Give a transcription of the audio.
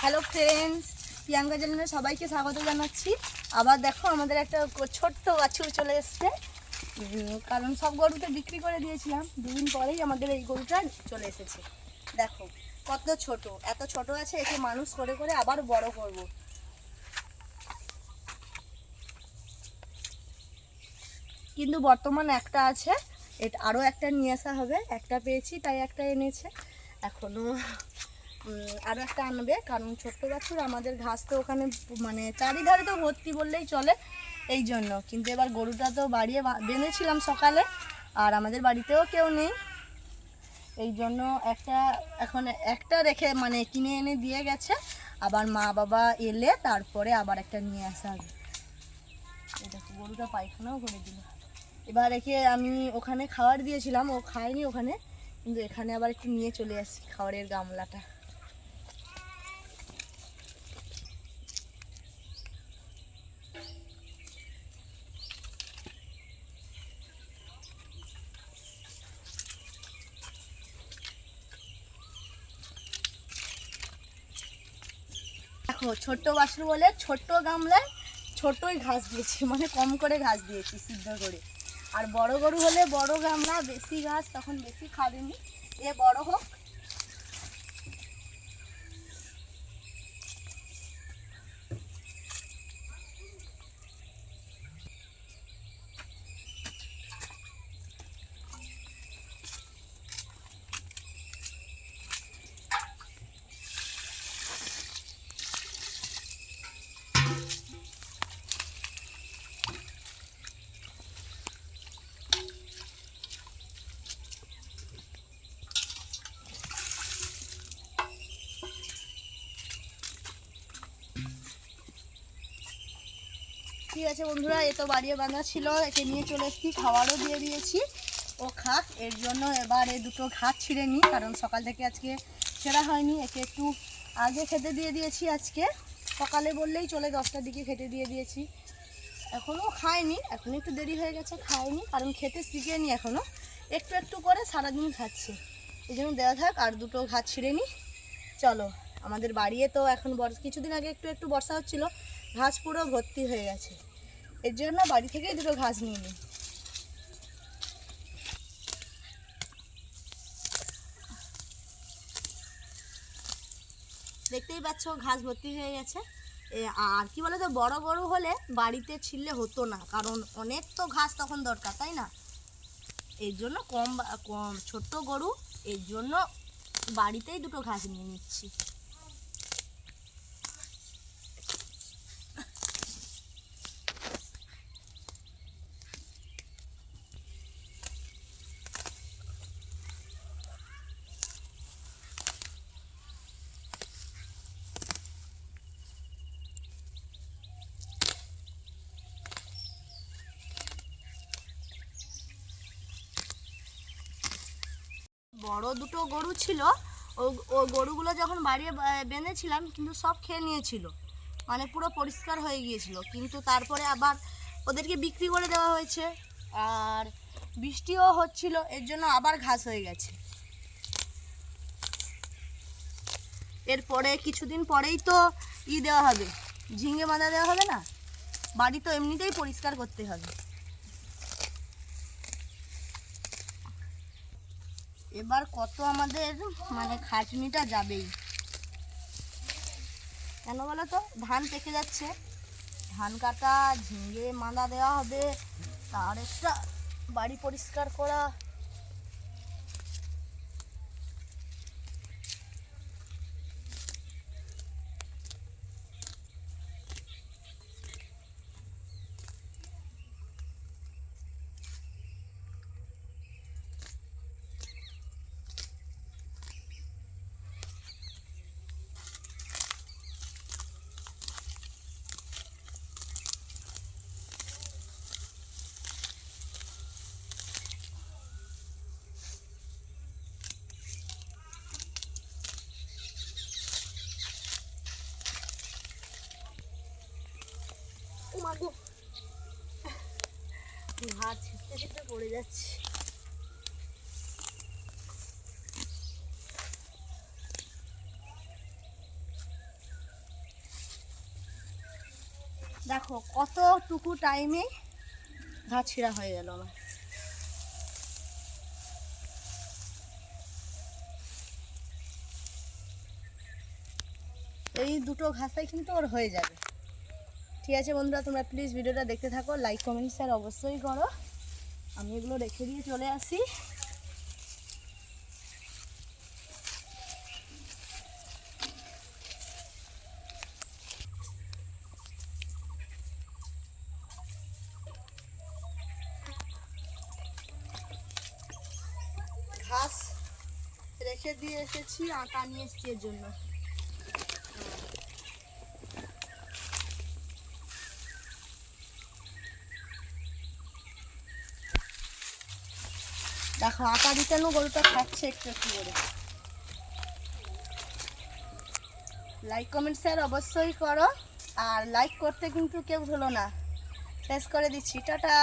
Hello friends Priyanka চ্যানেলে সবাইকে স্বাগত জানাচ্ছি। আবার দেখো, আমাদের একটা ছোট্ট বাছুর চলে এসছে। কারণ সব গরুতে বিক্রি করে দিয়েছিলাম। দুদিন পরেই আমাদের এই গরুটা চলে এসেছে। দেখো, কত ছোট। এত ছোট আছে, একে মানুষ করে করে আবার বড় করব। কিন্তু বর্তমান একটা আছে। এটা আরও একটা নিয়ে আসা হবে। একটা পেয়েছি, তাই একটা এনেছে। এখনও আরও একটা আনবে, কারণ ছোট্ট বাছুর আমাদের ঘাস তো ওখানে মানে চারিধারে তো ভর্তি বললেই চলে এই জন্য। কিন্তু এবার গরুটা তো বাড়িয়ে বেঁধেছিলাম সকালে, আর আমাদের বাড়িতেও কেউ নেই। এই জন্য একটা এখন একটা রেখে মানে কিনে এনে দিয়ে গেছে। আবার মা বাবা এলে তারপরে আবার একটা নিয়ে আসা হবে। দেখো, গরুটা পায়খানাও করে দিল। এবার একে আমি ওখানে খাবার দিয়েছিলাম, ও খায়নি ওখানে। কিন্তু এখানে আবার একটু নিয়ে চলে আসি খাবারের গামলাটা। দেখো ছোট্ট বাছুর বলে ছোট্ট গামলায় ছোটই ঘাস দিয়েছি মানে কম করে ঘাস দিয়েছি, সিদ্ধ করে। আর বড় গরু হলে বড় গামলা, বেশি ঘাস তখন বেশি খাবেনি, এ বড় হোক। ঠিক আছে বন্ধুরা, এ তো বাড়িয়ে বাঁধা ছিল, একে নিয়ে চলে এসেছি খাবারও দিয়ে দিয়েছি। ও খাক, এর জন্য এবার এই দুটো ঘাস ছিঁড়ে নিই, কারণ সকাল থেকে আজকে ছেঁড়া হয়নি। একে একটু আগে খেতে দিয়ে দিয়েছি আজকে। সকালে বললেই চলে, দশটার দিকে খেতে দিয়ে দিয়েছি। এখনও খায়নি, এখন একটু দেরি হয়ে গেছে, খায়নি, কারণ খেতে শিখে শিখেনি এখনও। একটু একটু করে সারাদিন খাচ্ছে। এই জন্য দেওয়া থাক, আর দুটো ঘাস ছিঁড়ে নিই। চলো, আমাদের বাড়িয়ে তো এখন বর্ষ কিছুদিন আগে একটু একটু বর্ষা হচ্ছিল, ঘাস পুরো ভর্তি হয়ে গেছে। এর জন্য বাড়ি থেকেই দুটো ঘাস নিয়ে নিই। দেখতেই পাচ্ছ, ঘাস ভর্তি হয়ে গেছে। আর কি বলো তো বড় গরু হলে বাড়িতে ছিললে হতো না, কারণ অনেক তো ঘাস তখন দরকার, তাই না? এর জন্য কম কম, ছোট্ট গরু, এর জন্য বাড়িতেই দুটো ঘাস নিয়ে নিচ্ছি। বড় দুটো গরু ছিল, ও ও গরুগুলো যখন বাড়িয়ে বেঁধেছিলাম কিন্তু সব খেয়ে নিয়েছিল। মানে পুরো পরিষ্কার হয়ে গিয়েছিল। কিন্তু তারপরে আবার ওদেরকে বিক্রি করে দেওয়া হয়েছে। আর বৃষ্টিও হচ্ছিল, এর জন্য আবার ঘাস হয়ে গেছে। এরপরে কিছুদিন পরেই তো ই দেওয়া হবে, ঝিঙে বাঁধা দেওয়া হবে না? বাড়ি তো এমনিতেই পরিষ্কার করতে হবে। এবার কত আমাদের মানে খাটনিটা যাবেই। কেন বলো তো? ধান পেকে যাচ্ছে। ধান কাটা, ঝিঙে মাদা দেওয়া হবে। তার একটা বাড়ি পরিষ্কার করা। হাত ছিটতে ছিটতে পড়ে যাচ্ছে। দেখো, কতটুকু টাইমে ঘা ছিঁড়া হয়ে গেল আমার। এই দুটো ঘাসাই কিন্তু ওর হয়ে যাবে। ঠিক আছে বন্ধুরা, তোমরা প্লিজ ভিডিওটা দেখতে থাকো লাইক কমেন্ট শেয়ার অবশ্যই করো। আমি এগুলো রেখে দিয়ে চলে আসি। ঘাস রেখে দিয়ে এসেছি, আটা নিয়ে এসেছি এর জন্য। দেখো, আটা দিতে নো, গরুটা খাচ্ছে একটু একটু করে। লাইক কমেন্ট শেয়ার অবশ্যই করো। আর লাইক করতে কিন্তু কেউ ভুলো না। শেষ করে দিচ্ছি, টাটা।